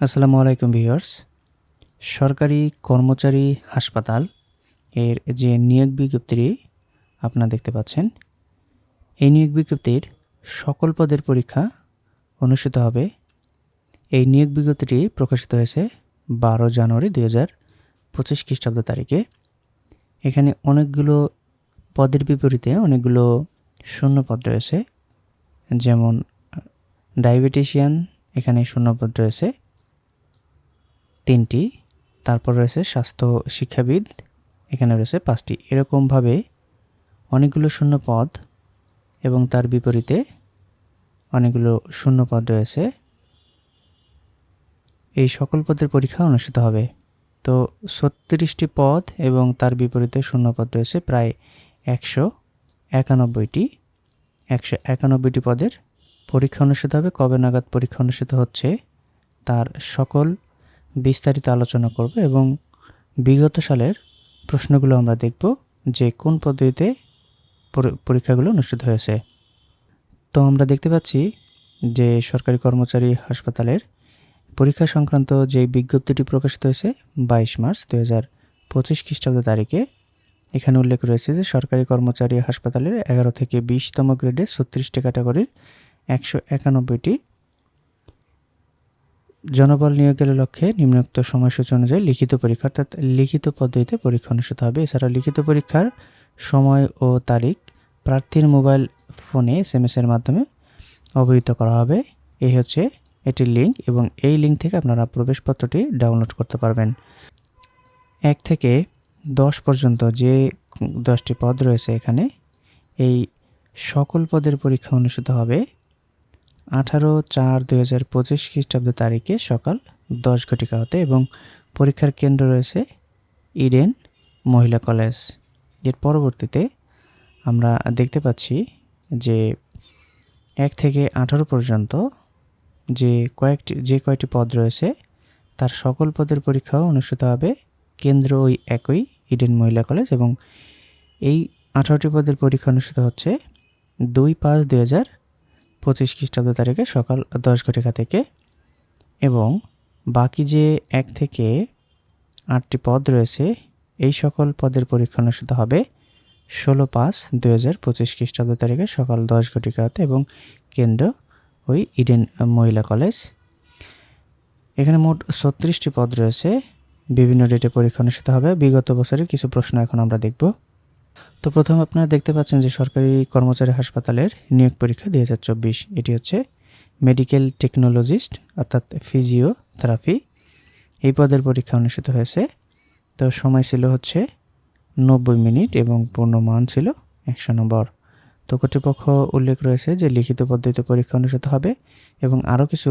আসসালামু আলাইকুম ভিউয়ার্স। সরকারি কর্মচারী হাসপাতাল এর যে নিয়োগ বিজ্ঞপ্তি আপনারা দেখতে পাচ্ছেন, এই নিয়োগ বিজ্ঞপ্তির সকল পদের পরীক্ষা অনুষ্ঠিত হবে। এই নিয়োগ বিজ্ঞপ্তিটি প্রকাশিত হয়েছে বারো জানুয়ারি দুই হাজার পঁচিশ খ্রিস্টাব্দ তারিখে। এখানে অনেকগুলো পদের বিপরীতে অনেকগুলো শূন্য পদ রয়েছে। যেমন ডায়াবেটিশিয়ান, এখানে শূন্যপদ রয়েছে। তিনটি, তারপর রয়েছে স্বাস্থ্য শিক্ষাবিদ, এখানে রয়েছে পাঁচটি। এরকমভাবে অনেকগুলো শূন্য পদ এবং তার বিপরীতে অনেকগুলো শূন্য পদ রয়েছে। এই সকল পদের পরীক্ষা অনুষ্ঠিত হবে। তো ছত্রিশটি পদ এবং তার বিপরীতে শূন্য পদ রয়েছে প্রায় একশো একানব্বইটি। একশো একানব্বইটি পদের পরীক্ষা অনুষ্ঠিত হবে। কবে নাগাদ পরীক্ষা অনুষ্ঠিত হচ্ছে, তার সকল বিস্তারিত আলোচনা করব এবং বিগত সালের প্রশ্নগুলো আমরা দেখব যে কোন পদ্ধতিতে পরীক্ষাগুলো অনুষ্ঠিত হয়েছে। তো আমরা দেখতে পাচ্ছি যে সরকারি কর্মচারী হাসপাতালের পরীক্ষা সংক্রান্ত যে বিজ্ঞপ্তিটি প্রকাশিত হয়েছে বাইশ মার্চ দু হাজার পঁচিশ খ্রিস্টাব্দ তারিখে, এখানে উল্লেখ রয়েছে যে সরকারি কর্মচারী হাসপাতালের এগারো থেকে বিশতম গ্রেডের ছত্রিশটি ক্যাটাগরির একশো একানব্বইটি জনবল নিয়োগের লক্ষ্যে নিম্নোক্ত সময়সূচি অনুযায়ী লিখিত পরীক্ষা, অর্থাৎ লিখিত পদ্ধতিতে পরীক্ষা অনুষ্ঠিত হবে। এছাড়া লিখিত পরীক্ষার সময় ও তারিখ প্রার্থীর মোবাইল ফোনে এস এম এর মাধ্যমে অবহিত করা হবে। এই হচ্ছে এটির লিঙ্ক এবং এই লিঙ্ক থেকে আপনারা প্রবেশপত্রটি ডাউনলোড করতে পারবেন। এক থেকে দশ পর্যন্ত যে দশটি পদ রয়েছে এখানে, এই সকল পদের পরীক্ষা অনুষ্ঠিত হবে। আঠারো চার দুই হাজার পঁচিশ খ্রিস্টাব্দ তারিখে সকাল দশ ঘটিকা হতে এবং পরীক্ষার কেন্দ্র রয়েছে ইডেন মহিলা কলেজ। এর পরবর্তীতে আমরা দেখতে পাচ্ছি যে এক থেকে আঠারো পর্যন্ত যে কয়েকটি, যে কয়টি পদ রয়েছে, তার সকল পদের পরীক্ষাও অনুষ্ঠিত হবে কেন্দ্র ওই একই ইডেন মহিলা কলেজ এবং এই আঠারোটি পদের পরীক্ষা অনুষ্ঠিত হচ্ছে দুই পাঁচ দুই হাজার পঁচিশ খ্রিস্টাব্দ তারিখে সকাল দশ ঘটিকা থেকে এবং বাকি যে এক থেকে আটটি পদ রয়েছে, এই সকল পদের পরীক্ষা অনুষ্ঠিত হবে ষোলো পাঁচ দুই হাজার পঁচিশ খ্রিস্টাব্দ তারিখে সকাল দশ ঘটিকা হতে এবং কেন্দ্র ওই ইডেন মহিলা কলেজ। এখানে মোট ছত্রিশটি পদ রয়েছে। বিভিন্ন ডেটে পরীক্ষা অনুষ্ঠিত হবে। বিগত বছরের কিছু প্রশ্ন এখন আমরা দেখব। তো প্রথম আপনারা দেখতে পাচ্ছেন যে সরকারি কর্মচারী হাসপাতালের নিয়োগ পরীক্ষা দুই হাজার চব্বিশ, এটি হচ্ছে মেডিকেল টেকনোলজিস্ট অর্থাৎ ফিজিওথেরাপি এই পদের পরীক্ষা অনুষ্ঠিত হয়েছে। তো সময় ছিল হচ্ছে নব্বই মিনিট এবং পূর্ণমান ছিল একশো নম্বর। তো কর্তৃপক্ষ উল্লেখ রয়েছে যে লিখিত পদ্ধতিতে পরীক্ষা অনুষ্ঠিত হবে এবং আরও কিছু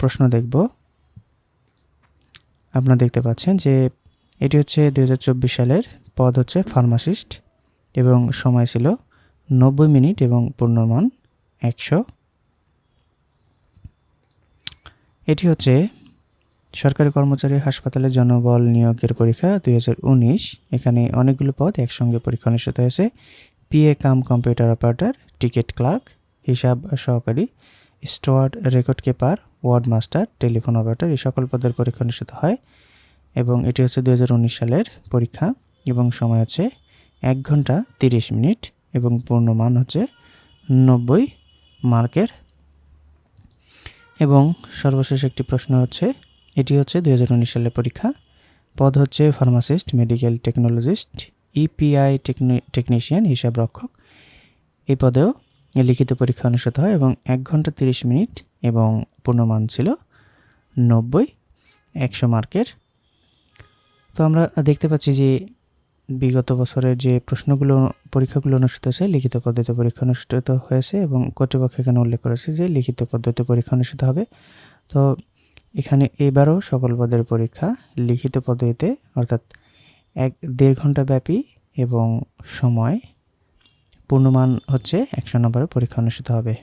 প্রশ্ন দেখব। আপনারা দেখতে পাচ্ছেন যে এটি হচ্ছে দু হাজার চব্বিশ সালের পদ হচ্ছে ফার্মাসিস্ট এবং সময় ছিল নব্বই মিনিট এবং পূর্ণমান একশো। এটি হচ্ছে সরকারি কর্মচারী হাসপাতালে জনবল নিয়োগের পরীক্ষা দুই হাজার উনিশ। এখানে অনেকগুলো পদ একসঙ্গে পরীক্ষা অনুষ্ঠিত হয়েছে। PA cum computer operator, ticket clerk, হিসাব সহকারী steward record keeper, ward master, telephone operator এই সকল পদের পরীক্ষা অনুষ্ঠিত হয় এবং এটি হচ্ছে দু হাজার উনিশ সালের পরীক্ষা। এবং সময় হচ্ছে এক ঘণ্টা তিরিশ মিনিট এবং পূর্ণমান হচ্ছে নব্বই মার্কের। এবং সর্বশেষ একটি প্রশ্ন হচ্ছে, এটি হচ্ছে দু হাজার সালের পরীক্ষা। পদ হচ্ছে pharmacist, medical technologist, EPI technician হিসাব রক্ষক। এই পদেও লিখিত পরীক্ষা অনুষ্ঠিত হয় এবং এক ঘণ্টা তিরিশ মিনিট এবং পূর্ণমান ছিল নব্বই, একশো মার্কের। তো আমরা দেখতে পাচ্ছি যে বিগত বছরের যে প্রশ্নগুলো, পরীক্ষাগুলো অনুষ্ঠিত হয়েছে, লিখিত পদ্ধতি পরীক্ষা অনুষ্ঠিত হয়েছে এবং কর্তৃপক্ষ এখানে উল্লেখ করেছে যে লিখিত পদ্ধতিতে পরীক্ষা অনুষ্ঠিত হবে। তো এখানে এবারও সকল পদের পরীক্ষা লিখিত পদ্ধতিতে, অর্থাৎ এক, দেড় ঘণ্টা ব্যাপী এবং সময় পূর্ণমান হচ্ছে একশো নম্বরের পরীক্ষা অনুষ্ঠিত হবে।